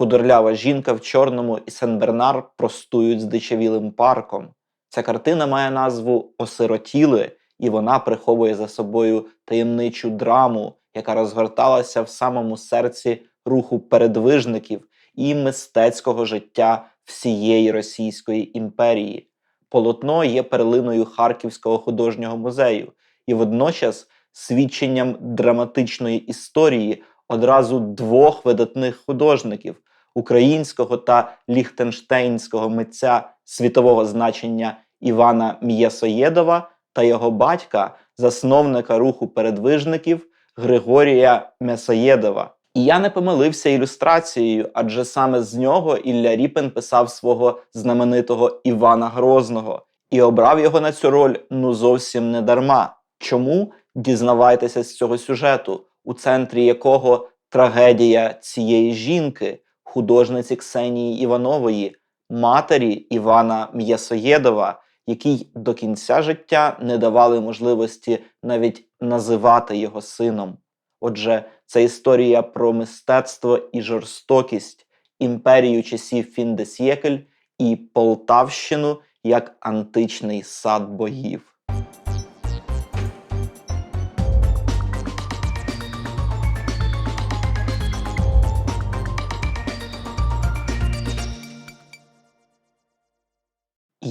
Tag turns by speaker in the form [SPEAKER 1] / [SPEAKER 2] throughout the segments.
[SPEAKER 1] Худорлява жінка в чорному і Сен-Бернар простують з дичавілим парком. Ця картина має назву Осиротіли, і вона приховує за собою таємничу драму, яка розгорталася в самому серці руху передвижників і мистецького життя всієї Російської імперії. Полотно є перлиною Харківського художнього музею і водночас свідченням драматичної історії одразу двох видатних художників українського та ліхтенштейнського митця світового значення Івана М'єсоєдова та його батька, засновника руху передвижників Григорія М'ясоєдова. І я не помилився ілюстрацією, адже саме з нього Ілля Ріпен писав свого знаменитого Івана Грозного і обрав його на цю роль ну зовсім не дарма. Чому дізнавайтеся з цього сюжету, у центрі якого трагедія цієї жінки, художниці Ксенії Іванової, матері Івана М'ясоєдова, якій до кінця життя не давали можливості навіть називати його сином. Отже, це історія про мистецтво і жорстокість, імперію часів Фіндесєкель і Полтавщину як античний сад богів.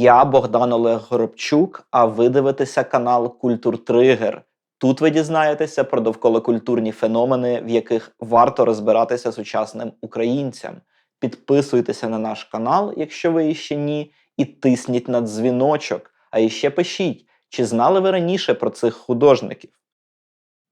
[SPEAKER 1] Я Богдан Олег Горобчук, а ви дивитеся канал Культур Тригер. Тут ви дізнаєтеся про довколокультурні феномени, в яких варто розбиратися сучасним українцям. Підписуйтеся на наш канал, якщо ви іще ні, і тисніть на дзвіночок. А іще пишіть, чи знали ви раніше про цих художників.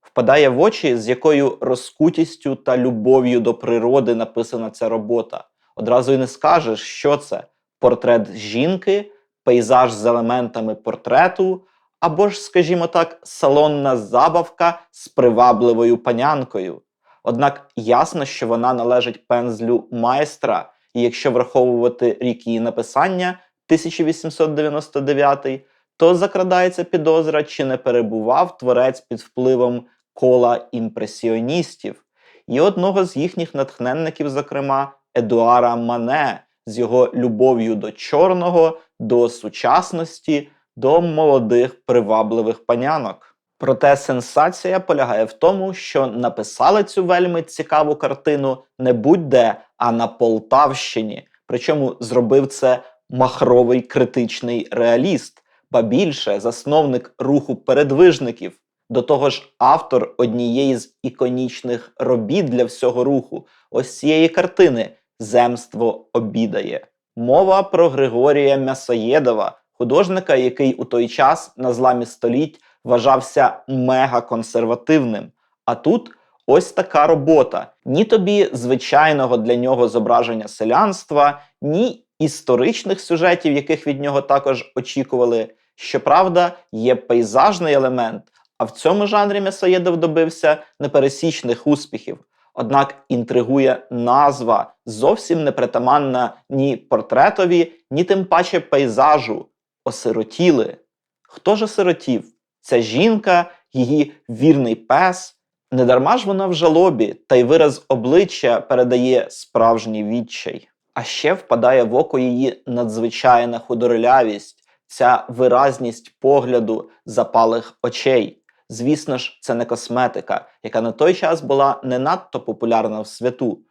[SPEAKER 1] Впадає в очі, з якою розкутістю та любов'ю до природи написана ця робота. Одразу й не скажеш, що це портрет жінки, пейзаж з елементами портрету, або ж, скажімо так, салонна забавка з привабливою панянкою. Однак ясно, що вона належить пензлю майстра, і якщо враховувати рік її написання 1899, то закрадається підозра, чи не перебував творець під впливом кола імпресіоністів, і одного з їхніх натхненників, зокрема, Едуара Мане, з його любов'ю до чорного, до сучасності, до молодих привабливих панянок. Проте сенсація полягає в тому, що написали цю вельми цікаву картину не будь-де, а на Полтавщині. Причому зробив це махровий критичний реаліст, ба більше засновник руху передвижників. До того ж, автор однієї з іконічних робіт для всього руху, ось цієї картини Земство обідає. Мова про Григорія М'ясоєдова, художника, який у той час на зламі століть вважався мега-консервативним. А тут ось така робота: ні тобі звичайного для нього зображення селянства, ні історичних сюжетів, яких від нього також очікували. Щоправда, є пейзажний елемент, а в цьому жанрі М'ясоєдов добився непересічних успіхів. Однак інтригує назва зовсім не притаманна ні портретові, ні тим паче пейзажу. Осиротіли. Хто ж осиротів? Ця жінка, її вірний пес. Недарма ж вона в жалобі, та й вираз обличчя передає справжній відчай. А ще впадає в око її надзвичайна худорлявість, ця виразність погляду запалих очей. Звісно ж, це не косметика, яка на той час була не надто популярна в святу.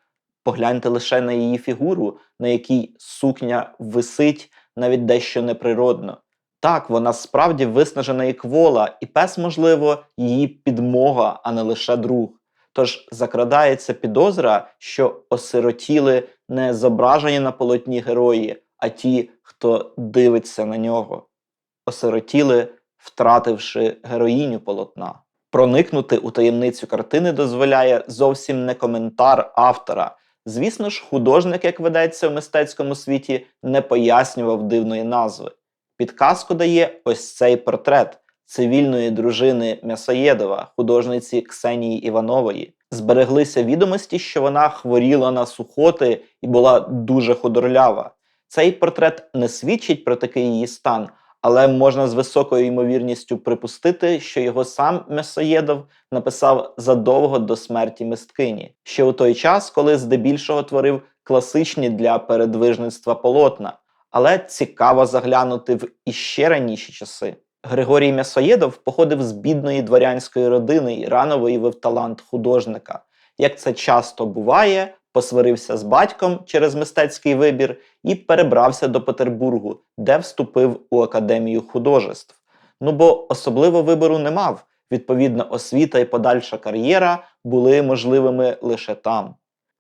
[SPEAKER 1] Погляньте лише на її фігуру, на якій сукня висить навіть дещо неприродно. Так, вона справді виснажена і квола, і пес, можливо, її підмога, а не лише друг. Тож закрадається підозра, що осиротіли не зображені на полотні герої, а ті, хто дивиться на нього. Осиротіли втративши героїню полотна. Проникнути у таємницю картини дозволяє зовсім не коментар автора. Звісно ж, художник, як ведеться в мистецькому світі, не пояснював дивної назви. Підказку дає ось цей портрет цивільної дружини М'ясоєдова, художниці Ксенії Іванової. Збереглися відомості, що вона хворіла на сухоти і була дуже худорлява. Цей портрет не свідчить про такий її стан, але можна з високою ймовірністю припустити, що його сам Месоєдов написав задовго до смерті мисткині, ще у той час, коли здебільшого творив класичні для передвижництва полотна, але цікаво заглянути в іще раніші часи. Григорій М'ясоєдов походив з бідної дворянської родини і рано виявив талант художника. Як це часто буває, посварився з батьком через мистецький вибір і перебрався до Петербургу, де вступив у академію художеств. Ну бо особливо вибору не мав. Відповідно, освіта і подальша кар'єра були можливими лише там.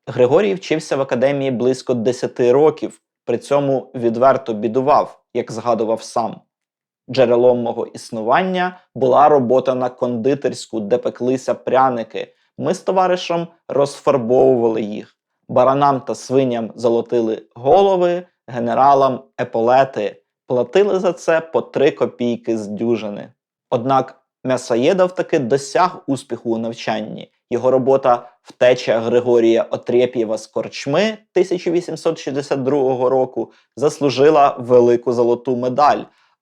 [SPEAKER 1] Григорій вчився в академії близько 10 років, при цьому відверто бідував, як згадував сам. Джерелом мого існування була робота на кондитерську, де пеклися пряники. Ми з товаришем розфарбовували їх. Баранам та свиням золотили голови, генералам еполети, платили за це по три копійки з дюжини. Однак М'ясоєдов таки досяг успіху у навчанні. Його робота Втеча Григорія Отрєп'єва з корчми 1862 року заслужила велику золоту медаль,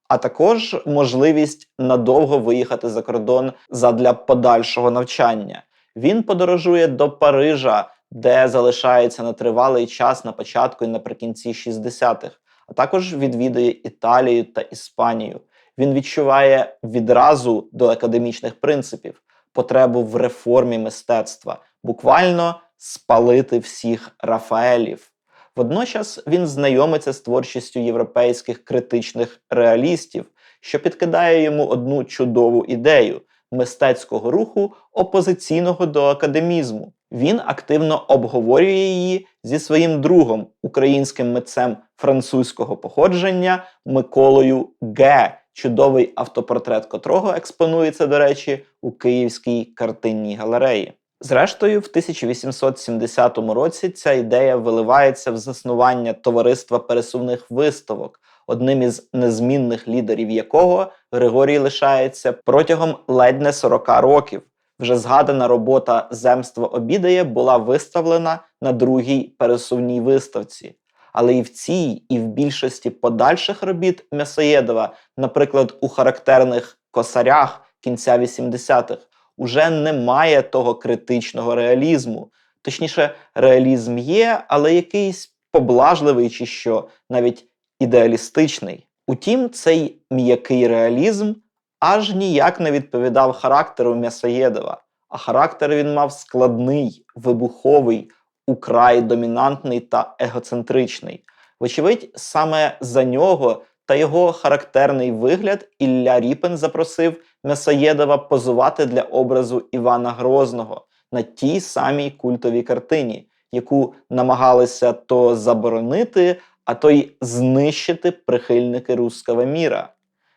[SPEAKER 1] а також можливість надовго виїхати за кордон задля подальшого навчання. Він подорожує до Парижа, де залишається на тривалий час на початку і наприкінці 60-х, а також відвідує Італію та Іспанію. Він відчуває відразу до академічних принципів потребу в реформі мистецтва, буквально спалити всіх Рафаелів. Водночас він знайомиться з творчістю європейських критичних реалістів, що підкидає йому одну чудову ідею мистецького руху, опозиційного до академізму. Він активно обговорює її зі своїм другом, українським митцем французького походження Миколою Г., чудовий автопортрет котрого експонується, до речі, у Київській картинній галереї. Зрештою, в 1870 році ця ідея виливається в заснування товариства пересувних виставок, одним із незмінних лідерів якого Григорій лишається протягом ледь не 40 років. Вже згадана робота Земство обідає була виставлена на другій пересувній виставці. Але і в цій, і в більшості подальших робіт М'ясоєдова, наприклад, у характерних косарях кінця 80-х, уже немає того критичного реалізму. Точніше, реалізм є, але якийсь поблажливий чи що, навіть ідеалістичний. Утім, цей м'який реалізм аж ніяк не відповідав характеру М'ясоєдова, а характер він мав складний, вибуховий, украй домінантний та егоцентричний. Вочевидь, саме за нього та його характерний вигляд Ілля Ріпен запросив М'ясоєдова позувати для образу Івана Грозного на тій самій культовій картині, яку намагалися то заборонити, а то й знищити прихильники руского міра.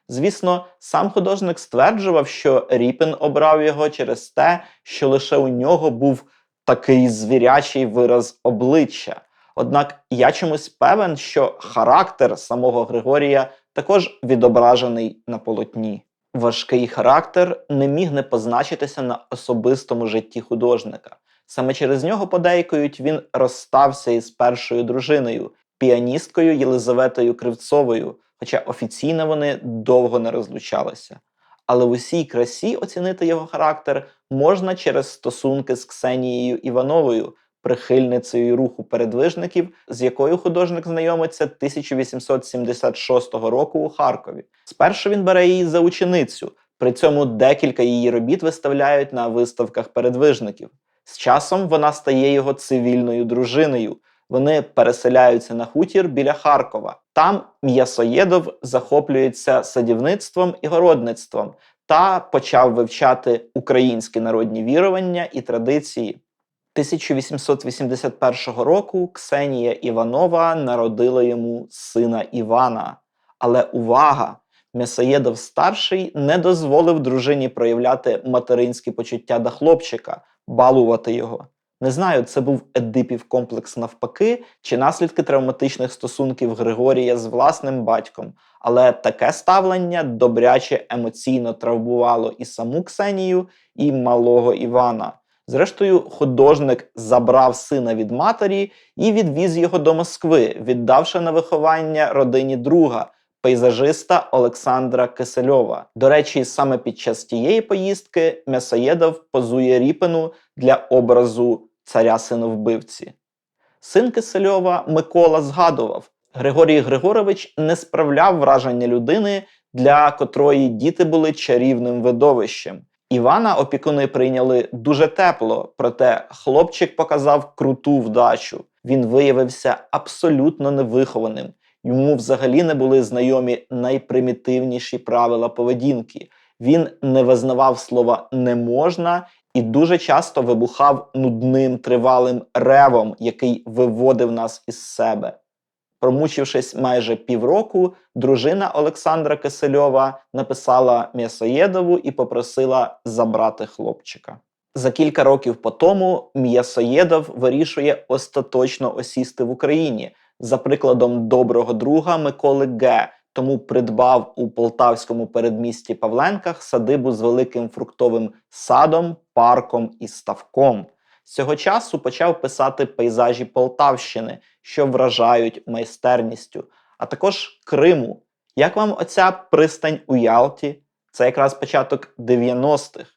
[SPEAKER 1] Звісно, сам художник стверджував, що Ріпен обрав його через те, що лише у нього був такий звірячий вираз обличчя. Однак я чомусь певен, що характер самого Григорія також відображений на полотні. Важкий характер не міг не позначитися на особистому житті художника. Саме через нього подейкують він розстався із першою дружиною, піаністкою Єлизаветою Кривцовою, хоча офіційно вони довго не розлучалися. Але в усій красі оцінити його характер можна через стосунки з Ксенією Івановою, прихильницею руху передвижників, з якою художник знайомиться 1876 року у Харкові. Спершу він бере її за ученицю, при цьому декілька її робіт виставляють на виставках передвижників. З часом вона стає його цивільною дружиною. Вони переселяються на хутір біля Харкова. Там М'ясоєдов захоплюється садівництвом і городництвом та почав вивчати українські народні вірування і традиції. 1881 року Ксенія Іванова народила йому сина Івана. Але увага! М'ясоєдов старший не дозволив дружині проявляти материнські почуття до хлопчика, балувати його. Не знаю, це був Едипів комплекс навпаки, чи наслідки травматичних стосунків Григорія з власним батьком, але таке ставлення добряче емоційно травмувало і саму Ксенію, і малого Івана. Зрештою, художник забрав сина від матері і відвіз його до Москви, віддавши на виховання родині друга, пейзажиста Олександра Кисельова. До речі, саме під час тієї поїздки М'ясоєдов позує Ріпину для образу царя синовбивці. Син Кисельова Микола згадував, Григорій Григорович не справляв враження людини, для котрої діти були чарівним видовищем. Івана опікуни прийняли дуже тепло, проте хлопчик показав круту вдачу. Він виявився абсолютно невихованим. Йому взагалі не були знайомі найпримітивніші правила поведінки. Він не визнавав слова не можна і дуже часто вибухав нудним тривалим ревом, який виводив нас із себе. Промучившись майже півроку, дружина Олександра Кисельова написала М'ясоєдову і попросила забрати хлопчика. За кілька років по тому М'ясоєдов вирішує остаточно осісти в Україні за прикладом доброго друга Миколи Г. Тому придбав у полтавському передмісті Павленках садибу з великим фруктовим садом, парком і ставком. З цього часу почав писати пейзажі Полтавщини, що вражають майстерністю, а також Криму. Як вам оця пристань у Ялті? Це якраз початок 90-х.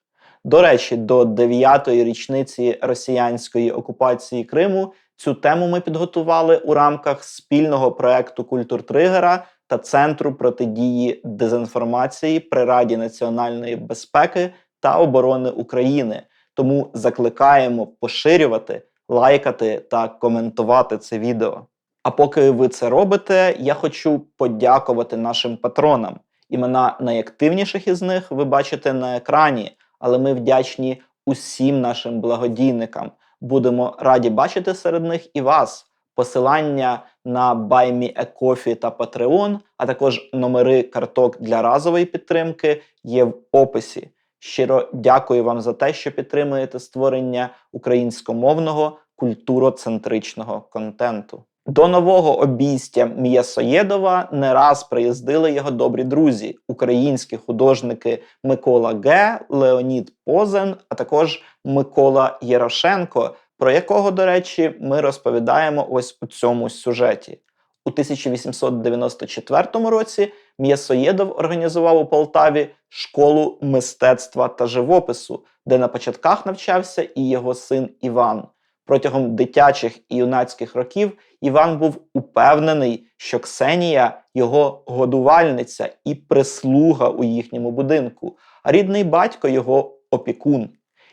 [SPEAKER 1] До речі, до 9-ї річниці росіянської окупації Криму цю тему ми підготували у рамках спільного проекту Культуртригера та Центру протидії дезінформації при Раді національної безпеки та оборони України. Тому закликаємо поширювати, лайкати та коментувати це відео. А поки ви це робите, я хочу подякувати нашим патронам. Імена найактивніших із них ви бачите на екрані, але ми вдячні усім нашим благодійникам. Будемо раді бачити серед них і вас. Посилання на BuyMeACoffee та Patreon, а також номери карток для разової підтримки є в описі. Щиро дякую вам за те, що підтримуєте створення українськомовного культуроцентричного контенту. До нового обійстя М'ясоєдова не раз приїздили його добрі друзі, українські художники Микола Г, Леонід Позен, а також Микола Єрошенко, про якого, до речі, ми розповідаємо ось у цьому сюжеті. У 1894 році М'ясоєдов організував у Полтаві школу мистецтва та живопису, де на початках навчався і його син Іван. Протягом дитячих і юнацьких років Іван був упевнений, що Ксенія його годувальниця і прислуга у їхньому будинку, а рідний батько його опікун.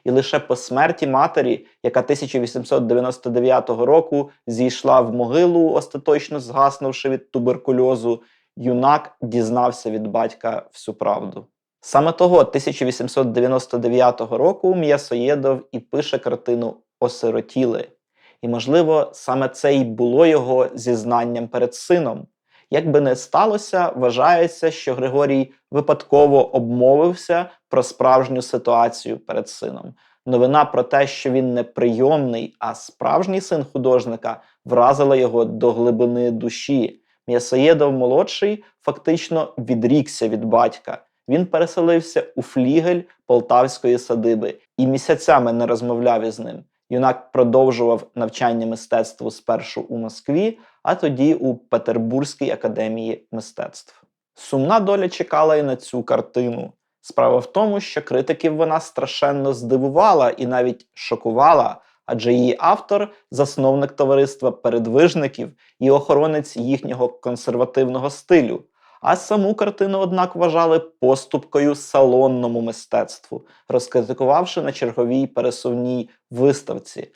[SPEAKER 1] І лише по смерті матері, яка 1899 року зійшла в могилу, остаточно згаснувши від туберкульозу, юнак дізнався від батька всю правду. Саме того 1899 року М'ясоєдов і пише картину Осиротіли. І, можливо, саме це й було його зізнанням перед сином. Як би не сталося, вважається, що Григорій випадково обмовився про справжню ситуацію перед сином. Новина про те, що він не прийомний, а справжній син художника, вразила його до глибини душі. М'ясоєдов молодший фактично відрікся від батька. Він переселився у флігель полтавської садиби і місяцями не розмовляв із ним. Юнак продовжував навчання мистецтву спершу у Москві, а тоді у Петербурзькій академії мистецтв. Сумна доля чекала і на цю картину. Справа в тому, що критиків вона страшенно здивувала і навіть шокувала, адже її автор засновник товариства передвижників і охоронець їхнього консервативного стилю. А саму картину, однак, вважали поступкою салонному мистецтву, розкритикувавши на черговій пересувній виставці.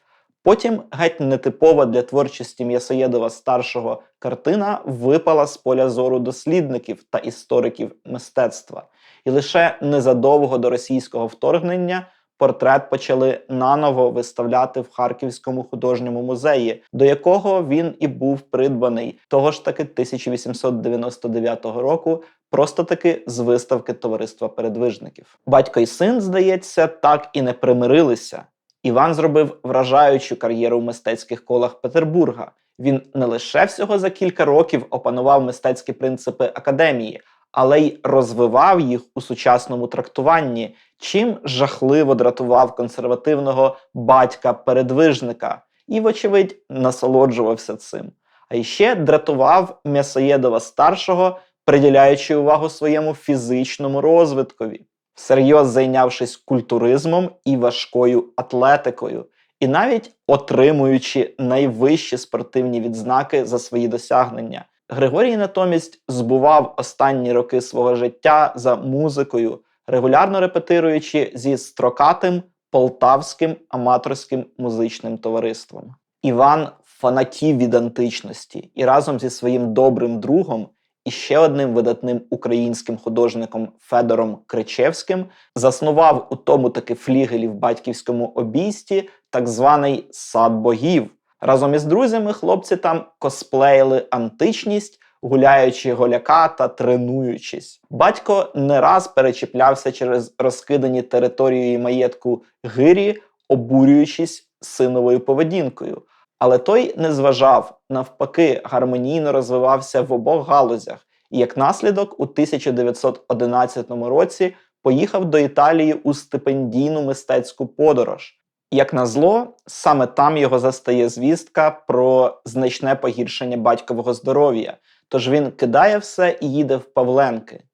[SPEAKER 1] Потім геть нетипова для творчості М'ясоєдова старшого картина випала з поля зору дослідників та істориків мистецтва. І лише незадовго до російського вторгнення портрет почали наново виставляти в Харківському художньому музеї, до якого він і був придбаний того ж таки 1899 року, просто таки з виставки товариства передвижників. Батько і син, здається, так і не примирилися. Іван зробив вражаючу кар'єру в мистецьких колах Петербурга. Він не лише всього за кілька років опанував мистецькі принципи академії, але й розвивав їх у сучасному трактуванні, чим жахливо дратував консервативного батька-передвижника і, вочевидь, насолоджувався цим. А ще дратував М'ясоєдова старшого, приділяючи увагу своєму фізичному розвиткові, всерйоз зайнявшись культуризмом і важкою атлетикою. і навіть отримуючи найвищі спортивні відзнаки за свої досягнення. Григорій натомість збував останні роки свого життя за музикою, регулярно репетируючи зі строкатим полтавським аматорським музичним товариством. Іван фанатів від античності і разом зі своїм добрим другом і ще одним видатним українським художником Федором Кричевським заснував у тому таки флігелі в батьківському обійсті так званий сад богів. Разом із друзями хлопці там косплеїли античність, гуляючи голяка та тренуючись. Батько не раз перечіплявся через розкидані території маєтку гирі, обурюючись синовою поведінкою. Але той не зважав, навпаки, гармонійно розвивався в обох галузях, і як наслідок, у 1911 році поїхав до Італії у стипендійну мистецьку подорож. Як назло, саме там його застає звістка про значне погіршення батькового здоров'я, тож він кидає все і їде в Павленки.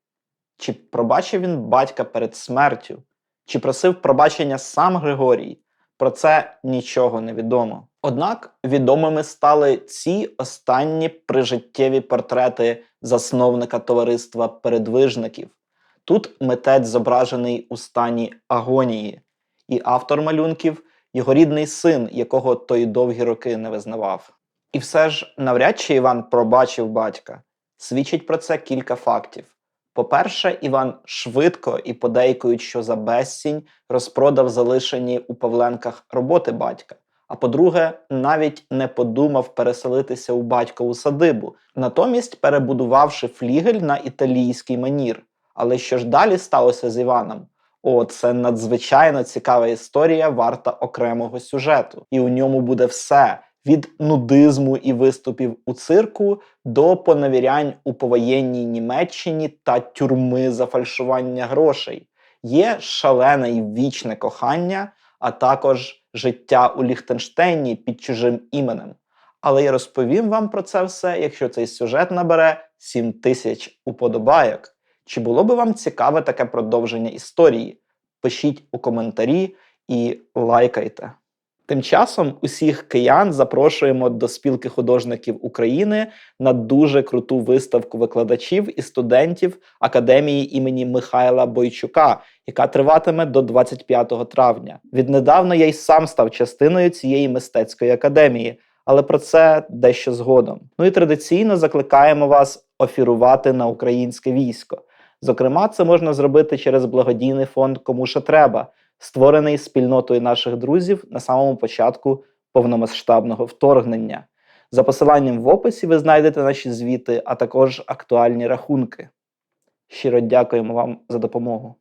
[SPEAKER 1] Чи пробачив він батька перед смертю, чи просив пробачення сам Григорій? Про це нічого не відомо. Однак відомими стали ці останні прижиттєві портрети засновника товариства передвижників. Тут митець зображений у стані агонії, і автор малюнків його рідний син, якого той довгі роки не визнавав. І все ж навряд чи Іван пробачив батька. Свідчить про це кілька фактів. По-перше, Іван швидко і подейкують, що за безцінь розпродав залишені у Павленках роботи батька. А по-друге, навіть не подумав переселитися у батькову садибу, натомість перебудувавши флігель на італійський манір. Але що ж далі сталося з Іваном? О, це надзвичайно цікава історія, варта окремого сюжету, і у ньому буде все від нудизму і виступів у цирку до поневірянь у повоєнній Німеччині та тюрми за фальшування грошей. Є шалене і вічне кохання, а також життя у Ліхтенштейні під чужим іменем. Але я розповім вам про це все, якщо цей сюжет набере 7 тисяч уподобайок. Чи було би вам цікаве таке продовження історії? Пишіть у коментарі і лайкайте. Тим часом усіх киян запрошуємо до спілки художників України на дуже круту виставку викладачів і студентів академії імені Михайла Бойчука, яка триватиме до 25 травня. Віднедавна я й сам став частиною цієї мистецької академії, але про це дещо згодом. Ну і традиційно закликаємо вас офірувати на українське військо. Зокрема, це можна зробити через благодійний фонд Кому що треба, створений спільнотою наших друзів на самому початку повномасштабного вторгнення. За посиланням в описі ви знайдете наші звіти, а також актуальні рахунки. Щиро дякуємо вам за допомогу.